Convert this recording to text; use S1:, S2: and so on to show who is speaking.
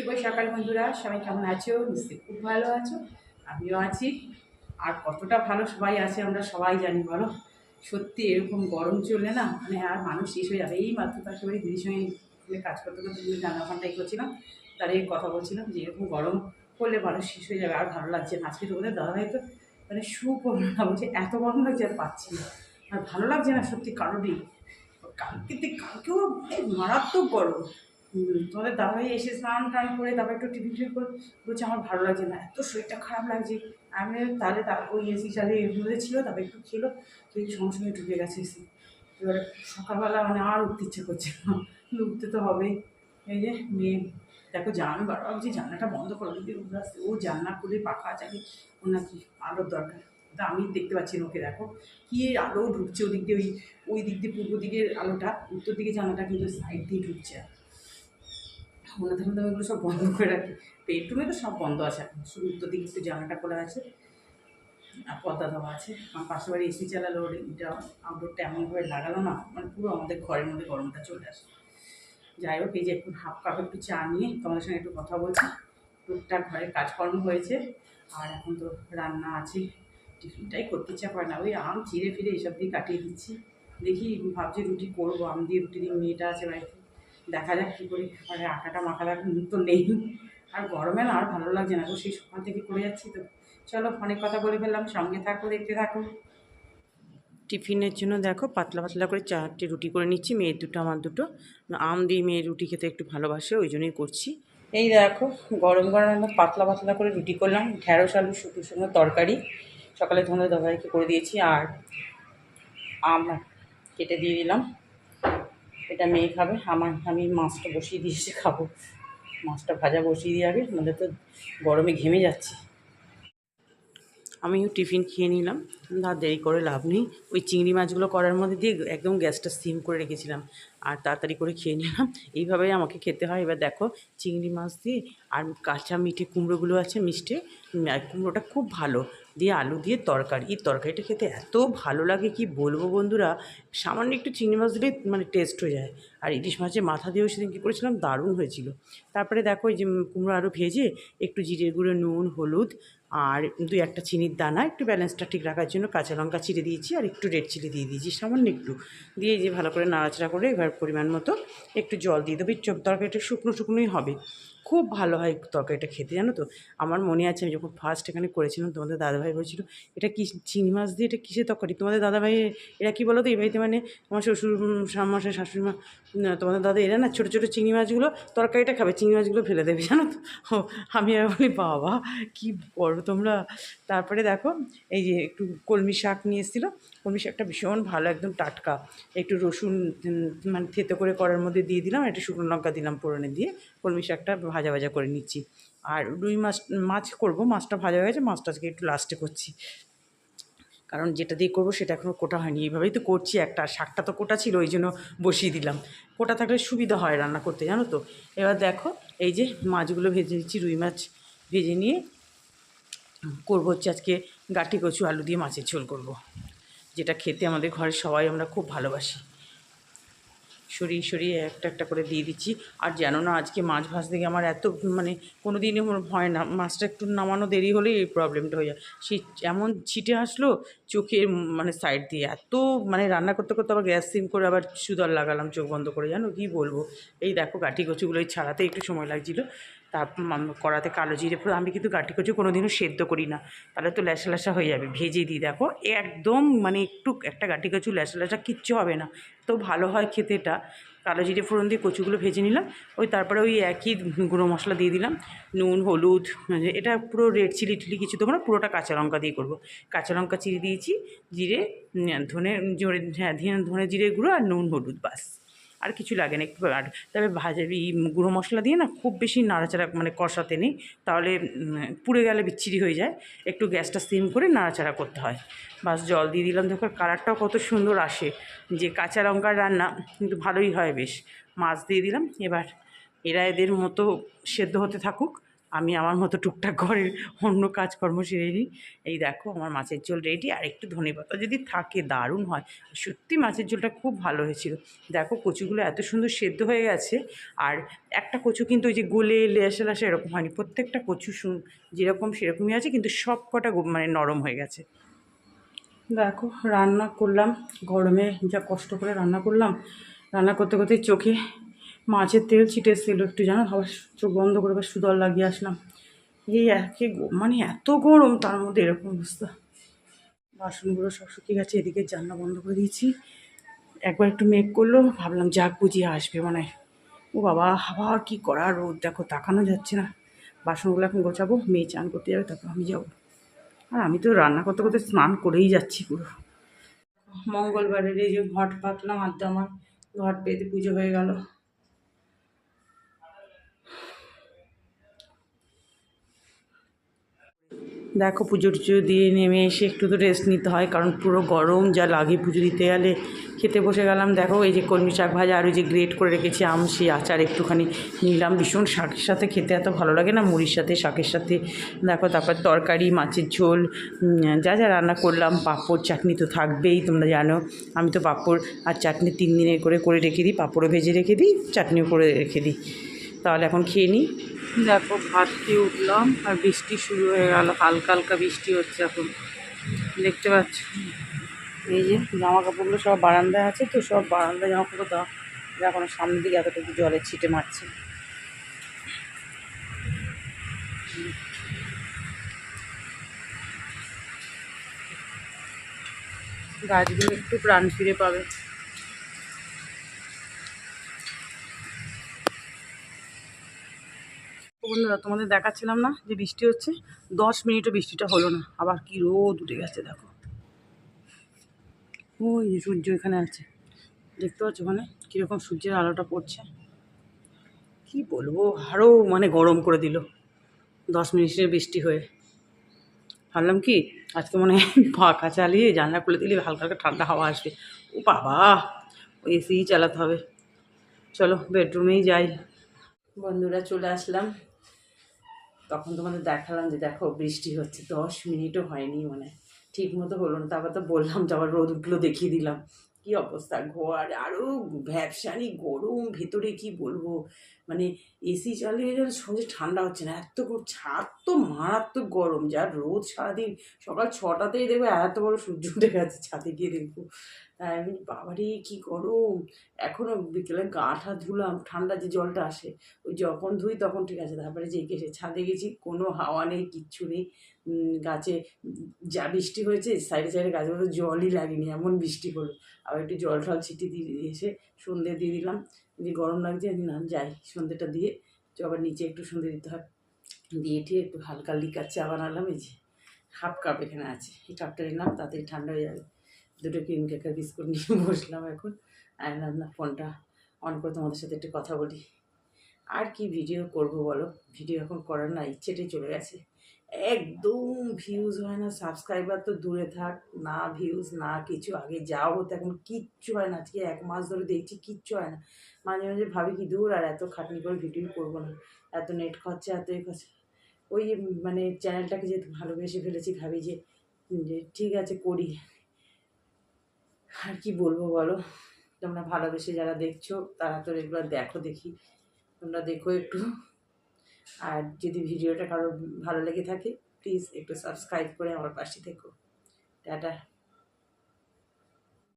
S1: শুভ সকাল বন্ধুরা, সবাই কেমন আছো? নিশ্চয়ই খুব ভালো আছো, আমিও আছি। আর কতটা ভালো সবাই আছে আমরা সবাই জানি, বলো? সত্যি এরকম গরম চললে না মানে আর মানুষ শেষ হয়ে যাবে। এই মাত্র পাশে বাড়ি দিদির সঙ্গে মানে কাজ করতে করতে দিদি রান্না ফান্নাই করছিলাম, তার এই কথা বলছিলাম যে এরকম গরম পড়লে মানুষ শেষ হয়ে যাবে, আর ভালো লাগছে না। আজকে তোমাদের দাদাভাই তো মানে সুপর্ণ না, বলছে, এত গরম লাগছে আর পাচ্ছি না। আর ভালো লাগছে না সত্যি কারোরই। কালকে কালকেও মারাত্মক গরম। তোমাদের দাদাভাই এসে স্নান টান করে, তারপর একটু টিফিন টিফিন করে, বলছে আমার ভালো লাগছে না। এত শরীরটা খারাপ লাগছে। আমি তাহলে তার ওই এসি চালিয়ে এগুলোতে ছিল, তারপর একটু খেলো তুই সঙ্গে সঙ্গে ঢুকে গেছে এসি এবারে সকালবেলা মানে আর উঠতে ইচ্ছে করছে না। উঠতে তো হবেই। এই যে মেয়ে, দেখো জানানো বারবার বলছি জানলাটা বন্ধ করো, যদি আসতে ও জানলা খুলে পাখা চালি ও নাকি আলোর দরকার। তা আমি দেখতে পাচ্ছি না ওকে, দেখো। কি আলো ঢুকছে ওদিক দিয়ে, ওই ওই দিক দিয়ে পূর্ব দিকের আলোটা, উত্তর দিকে জানাটা কিন্তু সাইড দিয়ে ঢুকছে। থাকলে তো এগুলো সব বন্ধ করে রাখি। বেডরুমে তো সব বন্ধ আছে এখন। শুধু উত্তর দিকে একটু জানাটা খোলা আছে। আর পর্দা দেওয়া আছে। আমার পাশে বাড়ি এসি চালালো এটা আউটডোরটা এমনভাবে লাগালো না মানে পুরো আমাদের ঘরের মধ্যে গরমটা চলে আসে। যাই হোক, এই যে একটু হাফ কাপ একটু চা নিয়ে তোমাদের সঙ্গে একটু কথা বলছি। টুকটাক ঘরের কাজকর্ম হয়েছে। আর এখন তো রান্না আছে। টিফিনটাই করতে ইচ্ছা করে না। ওই আম চিড়ে ফিরে এইসব দিয়ে কাটিয়ে দিচ্ছি। দেখি, ভাবছি রুটি করব, আম দিয়ে রুটি দিয়ে, মেয়েটা আছে বাড়িতে। দেখা যাক কী করি। মানে আটাটা মাখার তো নেই। আর গরমে না আর ভালো লাগছে না তো সেই সকাল থেকে করে যাচ্ছি তো। চলো, অনেক কথা বলে ফেললাম সঙ্গে থাকো, দেখতে থাকো। টিফিনের জন্য দেখো, পাতলা পাতলা করে চারটে রুটি করে নিচ্ছি, মেয়ের দুটো, আমার দুটো। আম দিয়ে মেয়ের রুটি খেতে একটু ভালোবাসে, ওই জন্যই করছি। এই দেখো, গরম গরম একদম পাতলা পাতলা করে রুটি করলাম, ঢ্যাঁড়স, আলু শুকুর সঙ্গে তরকারি। সকালে তোমাদের দাদাইকে করে দিয়েছি, আর আম কেটে দিয়ে দিলাম। এটা মেয়ে খাবে, আমার, আমি মাছটা বসিয়ে দিয়েছি খাব। মাছটা ভাজা বসিয়ে দিয়ে আগে, নাহলে তো গরমে ঘেমে যাচ্ছি। আমিও টিফিন খেয়ে নিলাম, কিন্তু আর দেরি করে লাভ নেই। ওই চিংড়ি মাছগুলো করার মধ্যে দিয়ে একদম গ্যাসটা সিম করে রেখেছিলাম, আর তাড়াতাড়ি করে খেয়ে নিলাম। এইভাবেই আমাকে খেতে হয়। এবার দেখো, চিংড়ি মাছ দিয়ে আর কাঁচা মিঠে কুমড়োগুলো আছে মিষ্টি কুমড়োটা খুব ভালো। দিয়ে আলু দিয়ে তরকারি। এই তরকারিটা খেতে এত ভালো লাগে কি বলব বন্ধুরা? সামান্য একটু চিংড়ি মাছ দিলেই মানে টেস্ট হয়ে যায়। আর ইলিশ মাছের মাথা দিয়েও সেদিন কী করেছিলাম, দারুণ হয়েছিল। তারপরে দেখো যে কুমড়ো আরও ভেজে একটু জিরের গুঁড়ো, নুন, হলুদ আর দুই একটা চিনির দানা, একটু ব্যালেন্সটা ঠিক রাখার জন্য কাঁচা লঙ্কা চিড়ে দিয়েছি আর একটু রেড চিলি দিয়ে দিয়েছি, সামান্য একটু। দিয়ে যে ভালো করে নাড়াচাড়া করে এবার পরিমাণ মতো একটু জল দিয়ে দেবো। তরকারিটা শুকনো শুকনোই হবে। খুব ভালো হয় তরকারিটা খেতে, জানো তো? আমার মনে আছে, আমি যখন ফার্স্ট এখানে করেছিলাম, তোমাদের দাদাভাই বলছিল, এটা কি চিংড়ি মাছ দিয়ে, এটা কিসের তরকারি? তোমাদের দাদাভাই, এরা কি বলো তো এই বাড়িতে মানে আমার শ্বশুর শাশুড়ি শাশুড়ি মা তোমাদের দাদা, এরা না ছোটো ছোটো চিংড়ি মাছগুলো, তরকারিটা খাবে, চিংড়ি মাছগুলো ফেলে দেবে, জানো তো? আমি আর বলি, বাবা, কি বড় তোমরা। তারপরে দেখো, এই যে একটু কলমি শাক নিয়ে এসেছিল, কলমি শাকটা ভীষণ ভালো, একদম টাটকা। একটু রসুন মানে থেতো করে করার মধ্যে দিয়ে দিলাম একটু শুকনো লঙ্কা দিলাম পোড়নে দিয়ে। কলমি শাকটা ভাজা ভাজা করে নিচ্ছি। আর রুই মাছ মাছ করব, মাছটা ভাজা হয়ে গেছে, মাছটা আজকে একটু লাস্টে করছি। কারণ যেটা দিয়ে করব সেটা এখনও কোটা হয়নি, এইভাবেই তো করছি একটা শাকটা তো কোটা ছিল, ওই জন্য বসিয়ে দিলাম। কোটা থাকলে সুবিধা হয় রান্না করতে, জানো তো? এবার দেখো, এই যে মাছগুলো ভেজে নিচ্ছি, রুই মাছ ভেজে নিয়ে করব হচ্ছে আজকে গাঠি কচু, আলু দিয়ে মাছের ঝোল করব। যেটা খেতে আমাদের ঘরের সবাই আমরা খুব ভালোবাসি। সরিয়ে সরিয়ে একটা একটা করে দিয়ে দিচ্ছি। আর যেন না আজকে মাছ ভাজতে গিয়ে আমার এত মানে কোনো দিনই হয় না, মাছটা একটু নামানো দেরি হলেই এই প্রবলেমটা হয়ে যায়। সে এমন ছিটে আসলো চোখের মানে সাইড দিয়ে, এত মানে রান্না করতে করতে আবার গ্যাস সিম করে আবার সুদল লাগালাম চোখ বন্ধ করে, জানো কি বলব? এই দেখো কাঠি কচুগুলো ছাড়াতে একটু সময় লাগছিল। মাম- কড়াতে কালো জিরে পুরো আমি কিন্তু গাঠি কচু কোনো দিনও সেদ্ধ করি না। তাহলে তো ল্যাসা ল্যাসা হয়ে যাবে। ভেজে দিই, দেখো। একদম মানে একটু একটা গাঠি কচু ল্যাসা ল্যাসা কিচ্ছু হবে না। তো ভালো হয় খেতে এটা কালো জিরে ফোড়ন দিয়ে কচুগুলো ভেজে নিলাম। ওই তারপরে ওই একই গুঁড়ো মশলা দিয়ে দিলাম। নুন, হলুদ মানে এটা পুরো রেড চিলি টিলি কিছু দেবো না পুরোটা কাঁচা লঙ্কা দিয়ে করব। কাঁচা লঙ্কা চিড়ে দিয়েছি, জিরে ধনে, জোরে হ্যাঁ ধনে জিরে গুঁড়ো আর নুন, হলুদ, বাস। আর কিছু লাগে না, একটু আর তবে ভাজা গুঁড়ো মশলা দিয়ে না খুব বেশি নাড়াচাড়া মানে কষাতে নেই। তাহলে পুড়ে গেলে বিচ্ছিরি হয়ে যায়। একটু গ্যাসটা সিম করে নাড়াচাড়া করতে হয়। বাস জল দিয়ে দিলাম। দেখো, কালারটাও কত সুন্দর আসে। যে কাঁচা লঙ্কার রান্না, কিন্তু ভালোই হয় বেশ। মাছ দিয়ে দিলাম। এবার এরা এদের মতো সেদ্ধ হতে থাকুক। আমি আমার মতো টুকটাক ঘরের অন্য কাজকর্ম সেরে নিই। এই দেখো আমার মাছের ঝোল রেডি আর একটু ধনে পাতা যদি থাকে, দারুণ হয়। সত্যি মাছের ঝোলটা খুব ভালো হয়েছিল। দেখো কচুগুলো এত সুন্দর সেদ্ধ হয়ে গেছে, আর একটা কচু কিন্তু ওই যে গোলে লেসে লাসে এরকম হয়নি। প্রত্যেকটা কচু যেরকম সেরকমই আছে, কিন্তু সব কটা মানে নরম হয়ে গেছে। দেখো রান্না করলাম, গরমে যা কষ্ট করে রান্না করলাম। রান্না করতে করতে চোখে মাছের তেল ছিটে এসেছিল একটু, জানো? আবার চোখ বন্ধ করে আবার সুদল লাগিয়ে আসলাম। এই একে মানে এত গরম, তার মধ্যে এরকম অবস্থা। বাসনগুলো সব শুকিয়ে গেছে, এদিকে জানলা বন্ধ করে দিয়েছি। একবার একটু মেঘ করল, ভাবলাম যাক বুঝিয়ে আসবে মানে ও বাবা, আবার কি করা রোদ, দেখো, তাকানো যাচ্ছে না। বাসনগুলো এখন গোছাবো, মেয়ে চান করতে যাবে, তারপর আমি যাব। আর আমি তো রান্না করতে করতে স্নান করেই যাচ্ছি পুরো। মঙ্গলবারের এই যে ঘট পাতলাম আড্ডা আমার ঘট পেতে পুজো হয়ে গেল। দেখো পুজো টুজো দিয়ে নেমে এসে একটু তো রেস্ট নিতে হয়, কারণ পুরো গরম, যা লাগে পুজো দিতে গেলে খেতে বসে গেলাম। দেখো এই যে কলমি শাক ভাজা আর ওই যে গ্রেট করে রেখেছি, আম, সেই আচার একটুখানি নিলাম। ভীষণ শাকের সাথে খেতে এত ভালো লাগে না, মুড়ির সাথে, শাকের সাথে। দেখো তারপর তরকারি, মাছের ঝোল যা যা রান্না করলাম, পাঁপড়, চাটনি তো থাকবেই, তোমরা জানো। আমি তো পাঁপড় আর চাটনি তিন দিনের করে করে রেখে দিই, পাঁপড়ও ভেজে রেখে দিই, চাটনিও করে রেখে দিই। তাহলে এখন খেয়ে নিই। দেখো ভাত খেয়ে উঠলাম আর বৃষ্টি শুরু হয়ে গেল হালকা হালকা বৃষ্টি হচ্ছে এখন। দেখতে পাচ্ছ? এই যে জামা কাপড়গুলো সব বারান্দায় আছে তো সব বারান্দায় জামা কাপড় দাও এখন সামনের দিকে এতটুকু জলের ছিটে মারছে। গাছগুলো একটু প্রাণ ফিরে পাবে তো বন্ধুরা, তোমাদের দেখাচ্ছিলাম না যে বৃষ্টি হচ্ছে। দশ মিনিটও বৃষ্টিটা হলো না। আবার কি রোদ উঠে গেছে, দেখো। ওই সূর্য এখানে আছে। দেখতে পাচ্ছ ওখানে কীরকম সূর্যের আলোটা পড়ছে। কি বলব? আরও মানে গরম করে দিল। দশ মিনিটের বৃষ্টি হয়ে। ভাবলাম কি, আজকে মনে হয় পাখা চালিয়ে জানলা খুলে দিলে হালকা হালকা ঠান্ডা হাওয়া আসবে। ও বাবা ওই এসিই চালাতে হবে। চলো বেডরুমেই যাই। বন্ধুরা, চলে আসলাম। তখন তোমাদের দেখালাম যে দেখো বৃষ্টি হচ্ছে, দশ মিনিটও হয়নি মানে ঠিক মতো হলো না। তারপর তো বললাম যে আবার রোদগুলো দেখিয়ে দিলাম। কি অবস্থা? ঘর আরও ভ্যাবসানি, গরম, ভেতরে কি বলব? মানে এসি চালিয়ে যেন সহজে ঠান্ডা হচ্ছে না। এত ছাদ তো মারাত্মক গরম। যা রোদ সারাদিন, সকাল ছটাতেই দেখবে এত বড় সূর্য উঠে গেছে, ছাদে গিয়ে দেখব। তাই আমি বাবারে, কি গরম! এখনও বিকেলে গা ধুলাম, ঠান্ডা যে জলটা আসে, ওই যখন ধুই তখন ঠিক আছে, তারপরে যে এসে ছাদে গেছি, কোনো হাওয়া নেই, কিচ্ছু নেই। গাছে যা বৃষ্টি হয়েছে, সাইডে সাইডে গাছগুলো জলই লাগেনি, এমন বৃষ্টি হলো। আবার একটু জল টল ছিটিয়ে দিয়ে এসে সন্ধে দিয়ে দিলাম। যে গরম লাগছে আমি না যাই সন্ধেটা দিয়ে আবার নিচে একটু সন্ধে দিতে হয়। দিয়ে টিয়ে একটু হালকা লিকার চা বানালাম, এই যে হাফ কাপ এখানে আছে। এই কাপটা নিলাম তাড়াতাড়ি ঠান্ডা হয়ে যাবে। দুটো ক্রিম কেকার বিস্কুট নিয়ে বসলাম এখন। আর না না, ফোনটা অন করে তোমাদের সাথে একটু কথা বলি। আর কি ভিডিও করব বলো? ভিডিও এখন করার না, ইচ্ছেটাই চলে গেছে। একদম ভিউজ হয় না সাবস্ক্রাইবার তো দূরে থাক, না ভিউজ না কিছু, আগে যাও হতো এখন কিচ্ছু হয় না, আজকে এক মাস ধরে দেখছি কিচ্ছু হয় না। মাঝে মাঝে ভাবি কি দূর, আর এত খাটনি করে ভিডিও করব না, এত নেট খরচা, এত এ খরচা। ওই মানে চ্যানেলটাকে যেহেতু ভালোবেসে ফেলেছি, ভাবি যে যে, ঠিক আছে, করি। আর কি বলব বলো? তোমরা ভালোবেসে যারা দেখছ, তারা তো রেগুলার দেখো দেখি। তোমরা দেখো একটু। আর যদি ভিডিওটা কারোর ভালো লেগে থাকে প্লিজ একটু সাবস্ক্রাইব করে আমার পাশে থেকো। টাটা।